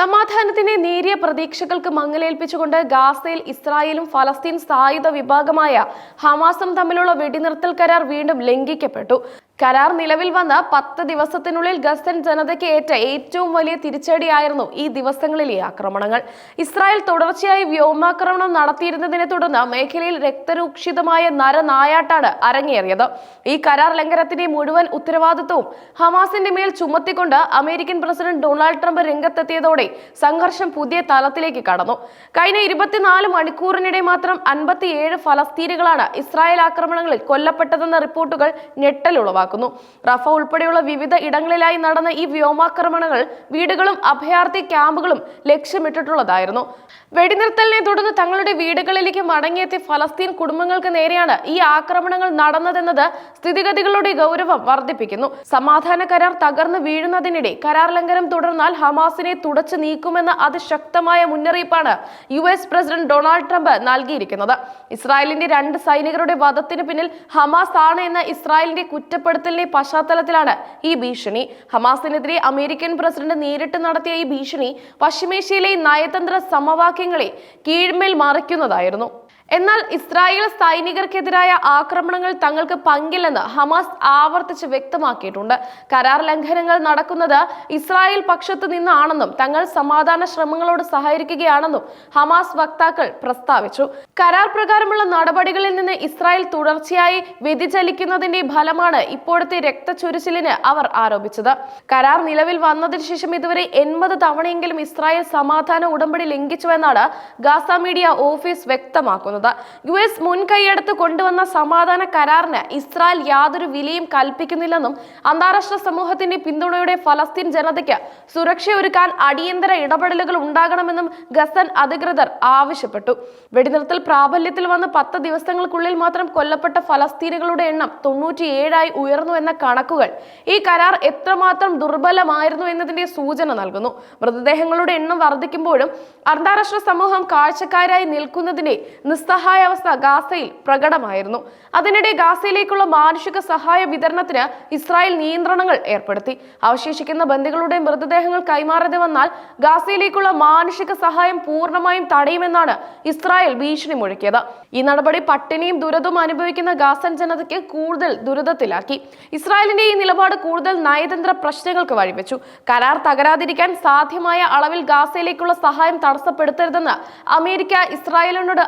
സമാധാനത്തിന്റെ നേരിയ പ്രതീക്ഷകൾക്ക് മങ്ങലേൽപ്പിച്ചുകൊണ്ട് ഗാസയിൽ ഇസ്രായേലും ഫലസ്തീൻ സായുധ വിഭാഗമായ ഹമാസും തമ്മിലുള്ള വെടിനിർത്തൽ കരാർ വീണ്ടും ലംഘിക്കപ്പെട്ടു. കരാർ നിലവിൽ വന്ന പത്ത് ദിവസത്തിനുള്ളിൽ ഗസൻ ജനതയ്ക്ക് ഏറ്റ ഏറ്റവും വലിയ തിരിച്ചടിയായിരുന്നു ഈ ദിവസങ്ങളിലെ ആക്രമണങ്ങൾ. ഇസ്രായേൽ തുടർച്ചയായി വ്യോമാക്രമണം നടത്തിയിരുന്നതിനെ തുടർന്ന് മേഖലയിൽ രക്തരൂക്ഷിതമായ നരനായാട്ടാണ് അരങ്ങേറിയത്. ഈ കരാർ ലംഘനത്തിന്റെ മുഴുവൻ ഉത്തരവാദിത്വവും ഹമാസിന്റെ മേൽ ചുമത്തിക്കൊണ്ട് അമേരിക്കൻ പ്രസിഡന്റ് ഡൊണാൾഡ് ട്രംപ് രംഗത്തെത്തിയതോടെ സംഘർഷം പുതിയ തലത്തിലേക്ക് കടന്നു. കഴിഞ്ഞ ഇരുപത്തിനാല് മണിക്കൂറിനിടെ മാത്രം അൻപത്തിയേഴ് ഫലസ്തീനുകളാണ് ഇസ്രായേൽ ആക്രമണങ്ങളിൽ കൊല്ലപ്പെട്ടതെന്ന റിപ്പോർട്ടുകൾ ഞെട്ടലുളവാക്കുന്നു റഫ ഉൾപ്പെടെയുള്ള വിവിധ ഇടങ്ങളിലായി നടന്ന ഈ വ്യോമാക്രമണങ്ങൾ വീടുകളും അഭയാർത്ഥി ക്യാമ്പുകളും ലക്ഷ്യമിട്ടിട്ടുള്ളതായിരുന്നു. വെടിനിർത്തലിനെ തുടർന്ന് തങ്ങളുടെ വീടുകളിലേക്ക് മടങ്ങിയെത്തിയ ഫലസ്തീൻ കുടുംബങ്ങൾക്ക് നേരെയാണ് ഈ ആക്രമണങ്ങൾ നടന്നതെന്നത് സ്ഥിതിഗതികളുടെ ഗൗരവം വർദ്ധിപ്പിക്കുന്നു. സമാധാന കരാർ തകർന്നു വീഴുന്നതിനിടെ കരാർ ലംഘനം തുടർന്നാൽ ഹമാസിനെ തുടച്ചു നീക്കുമെന്ന അതിശക്തമായ മുന്നറിയിപ്പാണ് U S president Donald Trump നൽകിയിരിക്കുന്നത്. ഇസ്രായേലിന്റെ രണ്ട് സൈനികരുടെ വധത്തിന് പിന്നിൽ ഹമാസ് ആണ് എന്ന ഇസ്രായേലിന്റെ കുറ്റപ്പെടുത്തലിന്റെ പശ്ചാത്തലത്തിലാണ് ഈ ഭീഷണി. ഹമാസിനെതിരെ അമേരിക്കൻ പ്രസിഡന്റ് നേരിട്ട് നടത്തിയ ഈ ഭീഷണി പശ്ചിമേഷ്യയിലെ നയതന്ത്ര സമവാക്യങ്ങളെ കീഴ്മേൽ മറിക്കുന്നതായിരുന്നു. എന്നാൽ ഇസ്രായേൽ സൈനികർക്കെതിരായ ആക്രമണങ്ങൾ തങ്ങൾക്ക് പങ്കില്ലെന്ന് ഹമാസ് ആവർത്തിച്ച് വ്യക്തമാക്കിയിട്ടുണ്ട്. കരാർ ലംഘനങ്ങൾ നടക്കുന്നത് ഇസ്രായേൽ പക്ഷത്തു നിന്നാണെന്നും തങ്ങൾ സമാധാന ശ്രമങ്ങളോട് സഹകരിക്കുകയാണെന്നും ഹമാസ് വക്താക്കൾ പ്രസ്താവിച്ചു. കരാർ പ്രകാരമുള്ള നടപടികളിൽ നിന്ന് ഇസ്രായേൽ തുടർച്ചയായി വ്യതിചലിക്കുന്നതിന്റെ ഫലമാണ് ഇപ്പോഴത്തെ രക്തച്ചൊരിച്ചിലിന് അവർ ആരോപിച്ചത്. കരാർ നിലവിൽ വന്നതിന് ശേഷം ഇതുവരെ എൺപത് തവണയെങ്കിലും ഇസ്രായേൽ സമാധാന ഉടമ്പടി ലംഘിച്ചുവെന്നാണ് ഗാസ മീഡിയ ഓഫീസ് വ്യക്തമാക്കുന്നത്. യു എസ് മുൻകൈയെടുത്ത് കൊണ്ടുവന്ന സമാധാന കരാറിന് ഇസ്രായേൽ യാതൊരു വിലയും കൽപ്പിക്കുന്നില്ലെന്നും അന്താരാഷ്ട്ര സമൂഹത്തിന്റെ പിന്തുണയോടെ ഫലസ്തീൻ ജനതയ്ക്ക് സുരക്ഷയൊരുക്കാൻ അടിയന്തര ഇടപെടലുകൾ ഉണ്ടാകണമെന്നും ഗസൻ അധികൃതർ ആവശ്യപ്പെട്ടു. വെടിനിർത്തൽ പ്രാബല്യത്തിൽ വന്ന പത്ത് ദിവസങ്ങൾക്കുള്ളിൽ മാത്രം കൊല്ലപ്പെട്ട ഫലസ്തീനുകളുടെ എണ്ണം തൊണ്ണൂറ്റിയേഴായി ഉയർന്നു എന്ന കണക്കുകൾ ഈ കരാർ എത്രമാത്രം ദുർബലമായിരുന്നു എന്നതിന്റെ സൂചന നൽകുന്നു. മൃതദേഹങ്ങളുടെ എണ്ണം വർദ്ധിക്കുമ്പോഴും അന്താരാഷ്ട്ര സമൂഹം കാഴ്ചക്കാരായി നിൽക്കുന്നതിനെ നിൽക്കുന്നതിന്റെ നിസ്സഹായാവസ്ഥ ഗാസയിൽ പ്രകടമായിരുന്നു. അതിനിടെ ഗാസയിലേക്കുള്ള മാനുഷിക സഹായ വിതരണത്തിന് ഇസ്രായേൽ നിയന്ത്രണങ്ങൾ ഏർപ്പെടുത്തി. അവശേഷിക്കുന്ന ബന്ദികളുടെ മൃതദേഹങ്ങൾ കൈമാറാതെ വന്നാൽ ഗാസയിലേക്കുള്ള മാനുഷിക സഹായം പൂർണമായും തടയുമെന്നാണ് ഇസ്രായേൽ ഭീഷണി മുഴക്കിയത് ഈ നടപടി പട്ടിണിയും ദുരിതവും അനുഭവിക്കുന്ന ഗാസൻ ജനതയ്ക്ക് കൂടുതൽ ദുരിതത്തിലാക്കി. ഇസ്രായേലിന്റെ ഈ നിലപാട് കൂടുതൽ നയതന്ത്ര പ്രശ്നങ്ങൾക്ക് വഴിവെച്ചു. കരാർ തകരാതിരിക്കാൻ സാധ്യമായ അളവിൽ ഗാസയിലേക്കുള്ള സഹായം തടസ്സപ്പെടുത്തരുതെന്ന് അമേരിക്ക ഇസ്രായേലിനോട്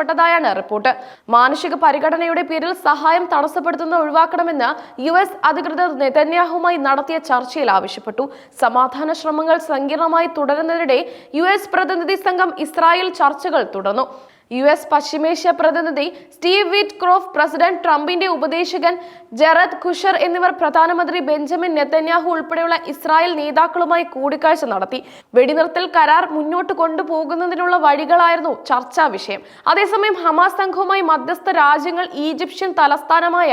ആവശ്യപ്പെട്ടതായാണ് റിപ്പോർട്ട്. മാനുഷിക പരിഗണനയുടെ പേരിൽ സഹായം തടസ്സപ്പെടുത്തുന്ന ഒഴിവാക്കണമെന്ന് യു എസ് അധികൃതർ നെതന്യാഹുമായി നടത്തിയ ചർച്ചയിൽ ആവശ്യപ്പെട്ടു. സമാധാന ശ്രമങ്ങൾ സങ്കീർണമായി തുടരുന്നതിനിടെ യു എസ് പ്രതിനിധി സംഘം ഇസ്രായേൽ ചർച്ചകൾ തുടർന്നു. യു എസ് പശ്ചിമേഷ്യ പ്രതിനിധി സ്റ്റീവ് വിറ്റ് ക്രോഫ് പ്രസിഡന്റ് ട്രംപിന്റെ ഉപദേശകൻ ജറദ് ഖുഷർ എന്നിവർ പ്രധാനമന്ത്രി ബെഞ്ചമിൻ നെത്തന്യാഹു ഉൾപ്പെടെയുള്ള ഇസ്രായേൽ നേതാക്കളുമായി കൂടിക്കാഴ്ച നടത്തി. വെടിനിർത്തൽ കരാർ മുന്നോട്ട് കൊണ്ടുപോകുന്നതിനുള്ള വഴികളായിരുന്നു ചർച്ചാ വിഷയം. അതേസമയം ഹമാസ് സംഘവുമായി മധ്യസ്ഥ രാജ്യങ്ങൾ ഈജിപ്ഷ്യൻ തലസ്ഥാനമായ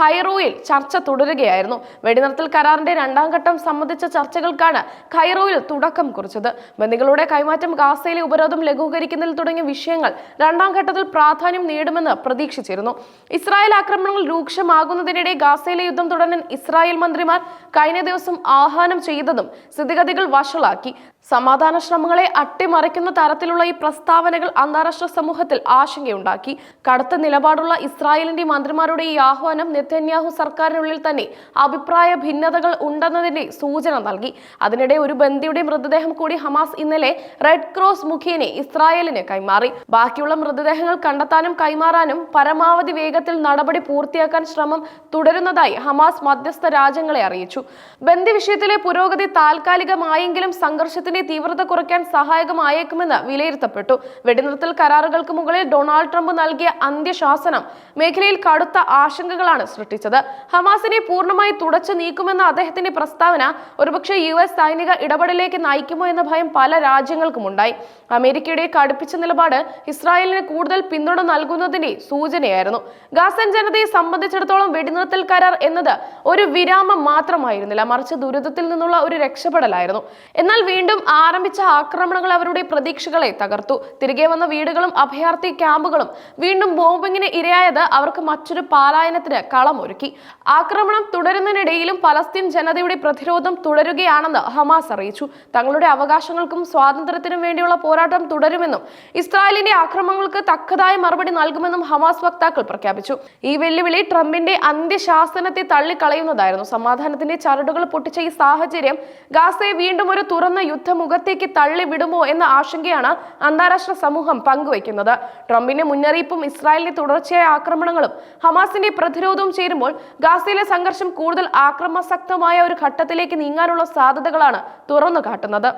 ഖൈറോയിൽ ചർച്ച തുടരുകയായിരുന്നു. വെടിനിർത്തൽ കരാറിന്റെ രണ്ടാം ഘട്ടം സംബന്ധിച്ച ചർച്ചകൾക്കാണ് ഖൈറോയിൽ തുടക്കം കുറിച്ചത്. ബന്ദികളുടെ കൈമാറ്റം ഗാസയിലെ ഉപരോധം ലഘൂകരിക്കുന്നതിൽ തുടങ്ങിയ വിഷയങ്ങൾ രണ്ടാം ഘട്ടത്തിൽ പ്രാധാന്യം നേടുമെന്ന് പ്രതീക്ഷിച്ചിരുന്നു. ഇസ്രായേൽ ആക്രമണങ്ങൾ രൂക്ഷമാകുന്നതിനിടെ ഗാസയിലെ യുദ്ധം തുടരാൻ ഇസ്രായേൽ മന്ത്രിമാർ കഴിഞ്ഞ ദിവസം ആഹ്വാനം ചെയ്തതും സ്ഥിതിഗതികൾ വഷളാക്കി. സമാധാന ശ്രമങ്ങളെ അട്ടിമറിക്കുന്ന തരത്തിലുള്ള ഈ പ്രസ്താവനകൾ അന്താരാഷ്ട്ര സമൂഹത്തിൽ ആശങ്കയുണ്ടാക്കി. കടുത്ത നിലപാടുള്ള ഇസ്രായേലിന്റെ മന്ത്രിമാരുടെ ഈ ആഹ്വാനം നെത്തന്യാഹു സർക്കാരിനുള്ളിൽ തന്നെ അഭിപ്രായ ഭിന്നതകൾ ഉണ്ടെന്നതിന്റെ സൂചന നൽകി. അതിനിടെ ഒരു ബന്ദിയുടെ മൃതദേഹം കൂടി ഹമാസ് ഇന്നലെ റെഡ് ക്രോസ് മുഖേന ഇസ്രായേലിന് കൈമാറി. ബാക്കിയുള്ള മൃതദേഹങ്ങൾ കണ്ടെത്താനും കൈമാറാനും പരമാവധി വേഗത്തിൽ നടപടി പൂർത്തിയാക്കാൻ ശ്രമം തുടരുന്നതായി ഹമാസ് മധ്യസ്ഥ രാജ്യങ്ങളെ അറിയിച്ചു. ബന്ദി വിഷയത്തിലെ പുരോഗതി താൽക്കാലികമായെങ്കിലും സംഘർഷത്തിന്റെ തീവ്രത കുറയ്ക്കാൻ സഹായകമായേക്കുമെന്ന് വിലയിരുത്തപ്പെട്ടു. വെടിനിർത്തൽ കരാറുകൾക്ക് മുകളിൽ ഡൊണാൾഡ് ട്രംപ് നൽകിയ അന്ത്യശാസനം മേഖലയിൽ കടുത്ത ആശങ്കകളാണ് സൃഷ്ടിച്ചത്. ഹമാസിനെ പൂർണമായി തുടച്ചു നീക്കുമെന്ന അദ്ദേഹത്തിന്റെ പ്രസ്താവന ഒരുപക്ഷെ യു എസ് സൈനിക ഇടപെടലിലേക്ക് നയിക്കുമോ എന്ന ഭയം പല രാജ്യങ്ങൾക്കും ഉണ്ടായി അമേരിക്കയുടെ കടുപ്പിച്ച നിലപാട് ഇസ്രായേൽ ഇസ്രായേലിന് കൂടുതൽ പിന്തുണ നൽകുന്നതിന്റെ സൂചനയായിരുന്നു. ഗാസൻ ജനതയെ സംബന്ധിച്ചിടത്തോളം വെടിനിർത്തൽ കരാർ എന്നത് ഒരു വിരാമം മാത്രമായിരുന്നില്ല. മറിച്ച് ദുരിതത്തിൽ നിന്നുള്ള ഒരു രക്ഷപ്പെടലായിരുന്നു. എന്നാൽ വീണ്ടും ആരംഭിച്ച ആക്രമണങ്ങൾ അവരുടെ പ്രതീക്ഷകളെ തകർത്തു. തിരികെ വന്ന വീടുകളും അഭയാർത്ഥി ക്യാമ്പുകളും വീണ്ടും ബോംബിങ്ങിന് ഇരയായത് അവർക്ക് മറ്റൊരു പാലായനത്തിന് കളമൊരുക്കി. ആക്രമണം തുടരുന്നതിനിടയിലും പലസ്തീൻ ജനതയുടെ പ്രതിരോധം തുടരുകയാണെന്ന് ഹമാസ് അറിയിച്ചു. തങ്ങളുടെ അവകാശങ്ങൾക്കും സ്വാതന്ത്ര്യത്തിനും വേണ്ടിയുള്ള പോരാട്ടം തുടരുമെന്നും ഇസ്രായേലിന്റെ ആക്രമണങ്ങൾക്ക് തക്കതായ മറുപടി നൽകുമെന്നും ഹമാസ് വക്താക്കൾ പ്രഖ്യാപിച്ചു. ഈ വെല്ലുവിളി ട്രംപിന്റെ അന്ത്യശാസനത്തെ തള്ളിക്കളയുന്നതായിരുന്നു. സമാധാനത്തിന്റെ ചരടുകൾ പൊട്ടിച്ച ഈ സാഹചര്യം ഗാസയെ വീണ്ടും ഒരു തുറന്ന യുദ്ധമുഖത്തേക്ക് തള്ളിവിടുമോ എന്ന ആശങ്കയാണ് അന്താരാഷ്ട്ര സമൂഹം പങ്കുവയ്ക്കുന്നത്. ട്രംപിന്റെ മുന്നറിയിപ്പും ഇസ്രായേലിന്റെ തുടർച്ചയായ ആക്രമണങ്ങളും ഹമാസിന്റെ പ്രതിരോധവും ചേരുമ്പോൾ ഗാസയിലെ സംഘർഷം കൂടുതൽ ആക്രമസക്തമായ ഒരു ഘട്ടത്തിലേക്ക് നീങ്ങാനുള്ള സാധ്യതകളാണ് തുറന്നു കാട്ടുന്നത്